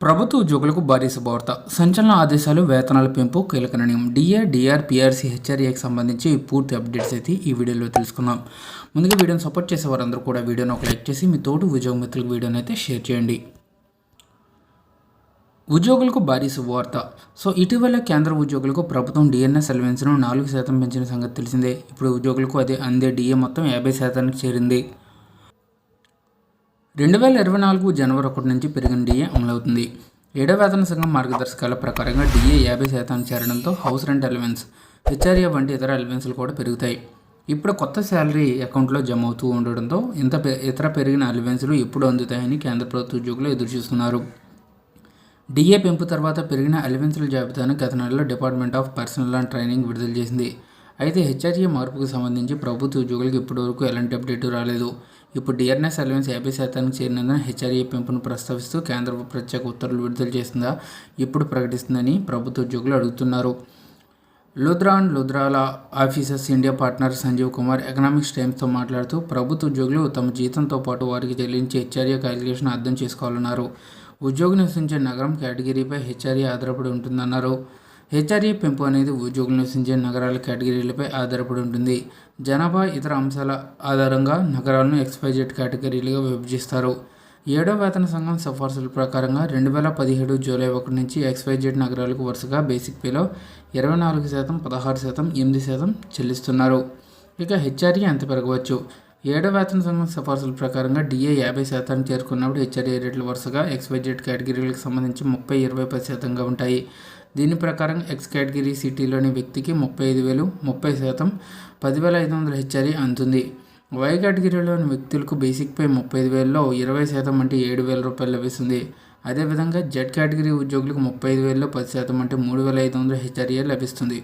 ప్రభుత్వ ఉద్యోగులకు భారీ శుభవార్త. సంచలన ఆదేశాలు వేతనాల పెంపు కీలక నిర్ణయం. డిఏ డిఆర్ పిఆర్సీ హెచ్ఆర్ఏకి సంబంధించి పూర్తి అప్డేట్స్ అయితే ఈ వీడియోలో తెలుసుకుందాం. ముందుగా వీడియోని సపోర్ట్ చేసే వారందరూ కూడా వీడియోని ఒక లైక్ చేసి మీ తోటి ఉద్యోగ మిత్రులకు వీడియోని అయితే షేర్ చేయండి. ఉద్యోగులకు భారీ శుభవార్త. సో ఇటీవల కేంద్ర ఉద్యోగులకు ప్రభుత్వం డిఎన్ఎస్ అలవెన్స్ను నాలుగు శాతం పెంచిన సంగతి తెలిసిందే. ఇప్పుడు ఉద్యోగులకు అదే అందే డిఏ మొత్తం యాభై శాతానికి చేరింది. రెండు వేల ఇరవై నాలుగు జనవరి ఒకటి నుంచి పెరిగిన డిఏ అమలవుతుంది. ఏడవ వేతన సంఘం మార్గదర్శకాల ప్రకారంగా డిఏ యాభై శాతానికి చేరడంతో హౌస్ రెంట్ అలవెన్స్ హెచ్ఆర్ఏ వంటి ఇతర అలవెన్స్లు కూడా పెరుగుతాయి. ఇప్పుడు కొత్త శాలరీ అకౌంట్లో జమ అవుతూ ఉండడంతో ఇంత పె- ఇతర పెరిగిన అలవెన్స్లు ఎప్పుడు అందుతాయని కేంద్ర ప్రభుత్వ ఉద్యోగులు ఎదురుచూస్తున్నారు డిఏ పెంపు తర్వాత పెరిగిన అలవెన్స్ల జాబితాను గత నెలలో department of personnel and training విడుదల చేసింది. అయితే హెచ్ఆర్ఏ మార్పుకు సంబంధించి ప్రభుత్వ ఉద్యోగులకు ఇప్పటివరకు ఎలాంటి అప్డేట్ రాలేదు. ఇప్పుడు డిఆర్ఎస్ అలవెన్స్ యాభై శాతానికి చేరినందున హెచ్ఆర్ఏ పెంపును ప్రస్తావిస్తూ కేంద్ర ప్రత్యేక ఉత్తర్వులు విడుదల చేసిందా ఇప్పుడు ప్రకటిస్తుందని ప్రభుత్వ ఉద్యోగులు అడుగుతున్నారు. లుద్రా and లుద్రాల officers India partner Sanjeev Kumar economics టైమ్స్తో మాట్లాడుతూ ప్రభుత్వ ఉద్యోగులు తమ జీతంతో పాటు వారికి చెల్లించే హెచ్ఆర్ఏ క్యాలిక్యులేషన్ అర్థం చేసుకోవాలన్నారు. ఉద్యోగి నివసించే నగరం కేటగిరీపై హెచ్ఆర్ఏ ఆధారపడి ఉంటుందన్నారు. హెచ్ఆర్ఏ పెంపు అనేది ఉద్యోగులు నివసించే నగరాల కేటగిరీలపై ఆధారపడి ఉంటుంది. జనాభా ఇతర అంశాల ఆధారంగా నగరాలను ఎక్స్పైజెడ్ కేటగిరీలుగా విభజిస్తారు. ఏడో వేతన సంఘం సిఫార్సుల ప్రకారంగా రెండు వేల పదిహేడు జూలై ఒకటి నుంచి ఎక్స్వైజెడ్ నగరాలకు వరుసగా బేసిక్ పేలో ఇరవై నాలుగు శాతం పదహారు శాతం ఎనిమిది శాతం చెల్లిస్తున్నారు. ఇక హెచ్ఆర్ఏ ఎంత పెరగవచ్చు? ఏడవ వేతన సంఘం సిఫార్సుల ప్రకారంగా డిఏ యాభై శాతానికి చేరుకున్నప్పుడు హెచ్ఆర్ఏ రేట్లు వరుసగా ఎక్స్వైజెడ్ కేటగిరీలకు సంబంధించి ముప్పై ఇరవై పది శాతంగా ఉంటాయి. దీని ప్రకారం ఎక్స్ కేటగిరీ సిటీలోని వ్యక్తికి ముప్పై ఐదు వేలు ముప్పై శాతం పదివేల ఐదు వందల హెచ్ఆర్ఏ అందుతుంది వై కేటగిరీలోని వ్యక్తులకు బేసిక్ పే ముప్పై ఐదు వేలలో ఇరవై శాతం అంటే ఏడు వేల రూపాయలు లభిస్తుంది. అదేవిధంగా జెడ్ కేటగిరీ ఉద్యోగులకు ముప్పై ఐదు వేలలో పది శాతం అంటే మూడు వేల ఐదు వందల హెచ్ఆర్ఏ లభిస్తుంది.